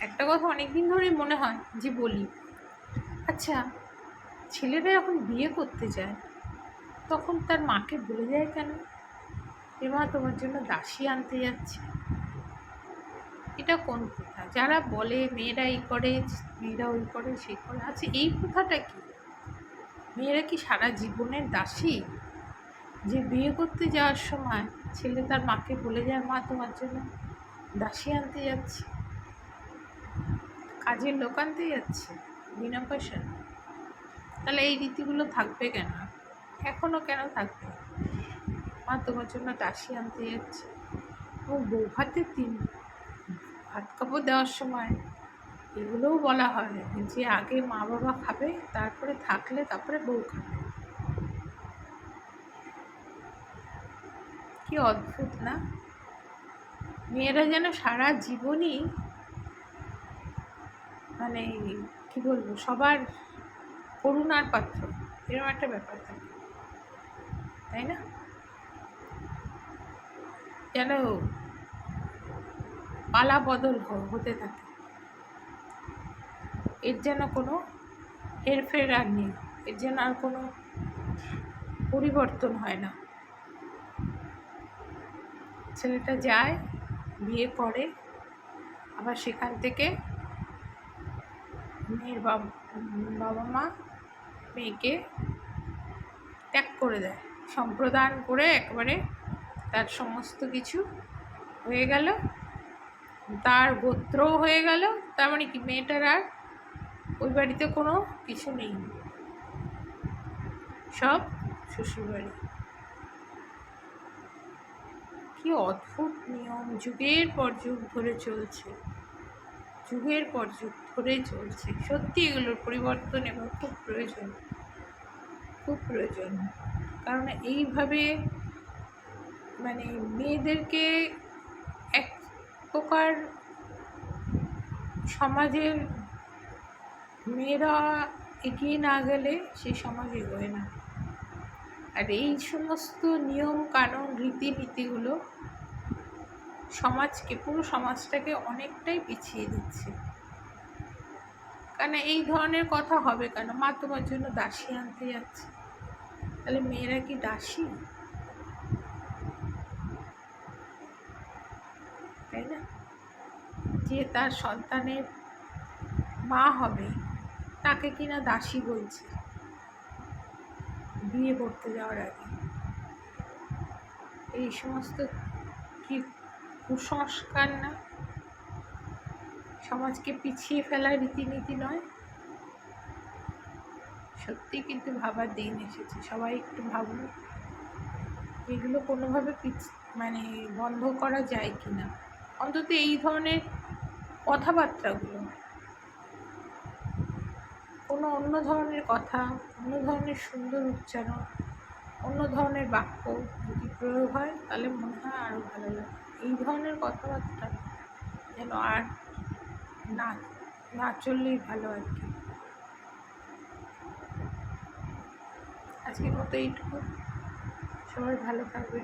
একটা কথা অনেক দিন ধরেই মনে হয় যে বলি আচ্ছা ছেলেরা যখন বিয়ে করতে যায়, তখন তার মাকে বলে যায় কেন? এ মা তোমার জন্য দাসী আনতে যাচ্ছে। এটা কোন প্রথা? যারা বলে মেয়েরা এই করে, মেয়েরা ওই করে সেই করে আচ্ছা এই প্রথাটা কি? মেয়েরা কি সারা জীবনের দাসী? যে বিয়ে করতে যাওয়ার সময় ছেলে তার মাকে বলে যায়, মা, তোমার জন্য দাসী আনতে যাচ্ছে। কাজের লোক আনতে যাচ্ছে, বিনা পয়সা তাহলে এই রীতিগুলো থাকবে কেন? এখনও কেন থাকবে? মা, তোমার জন্য দাসী আনতে যাচ্ছে। এবং বউ ভাতের দিন ভাত কাপড় দেওয়ার সময় এগুলোও বলা হয় যে আগে মা বাবা খাবে, তারপরে থাকলে তারপরে বউ খাবে। কি অদ্ভুত না? মেয়েরা যেন সারা জীবনই মানে কি বলব, সবার করুণার পাত্র। এরকম একটা ব্যাপার থাকে। তাই না? যেন পালা বদল হতে থাকে। এর যেন কোনো হেরফের আর নেই। এর যেন আর কোনো পরিবর্তন হয় না। ছেলেটা যায়, বিয়ে করে, আবার সেখান থেকে মেয়ের বাবা বাবা মা মেয়েকে ত্যাগ করে দেয়। সম্প্রদান করে একবারে তার সমস্ত কিছু হয়ে গেল। তার গোত্রও হয়ে গেল। তার মানে কি? মেয়েটার আর ওই বাড়িতে কোনো কিছু নেই। সব শ্বশুরবাড়ি। কি অদ্ভুত নিয়ম! যুগের পর যুগ ধরে চলছে। যুগের পর যুগ ধরে চলছে। সত্যি এগুলোর পরিবর্তন এবং খুব প্রয়োজন। খুব প্রয়োজন। কারণ এইভাবে মানে মেয়েদেরকে এক প্রকার সমাজের মেয়েরা এগিয়ে না গেলে সেই সমাজ এগোয় না। আর এই সমস্ত নিয়ম কানুন রীতিনীতিগুলো সমাজকে, পুরো সমাজটাকে অনেকটাই পিছিয়ে দিচ্ছে। কারণ এই ধরনের কথা হবে কেন? মা তোমার জন্য দাসী আনতে যাচ্ছে। তাহলে মেয়েরা কি দাসী? তাই না? যে তার সন্তানের মা হবে, তাকে কিনা দাসী বলছে। বিয়ে করতে যাওয়ার আগে। এই সমস্ত কি কুসংস্কার না। সমাজকে পিছিয়ে ফেলার রীতিনীতি নয়। সত্যি কিন্তু ভাবার দিন এসেছে, সবাই একটু ভাবুন। এগুলো কোনোভাবে মানে বন্ধ করা যায় কি না অন্তত এই ধরনের কথাবার্তাগুলো। কোনো অন্য ধরনের কথা, অন্য ধরনের সুন্দর উচ্চারণ, অন্য ধরনের বাক্য যদি প্রয়োগ হয়, তাহলে মনে হয় আরও ভালো লাগে এই ধরনের কথাবার্তা যেন আর না না চললেই ভালো আর কি। আজকের মতো এইটুকু। সবাই ভালো থাকবে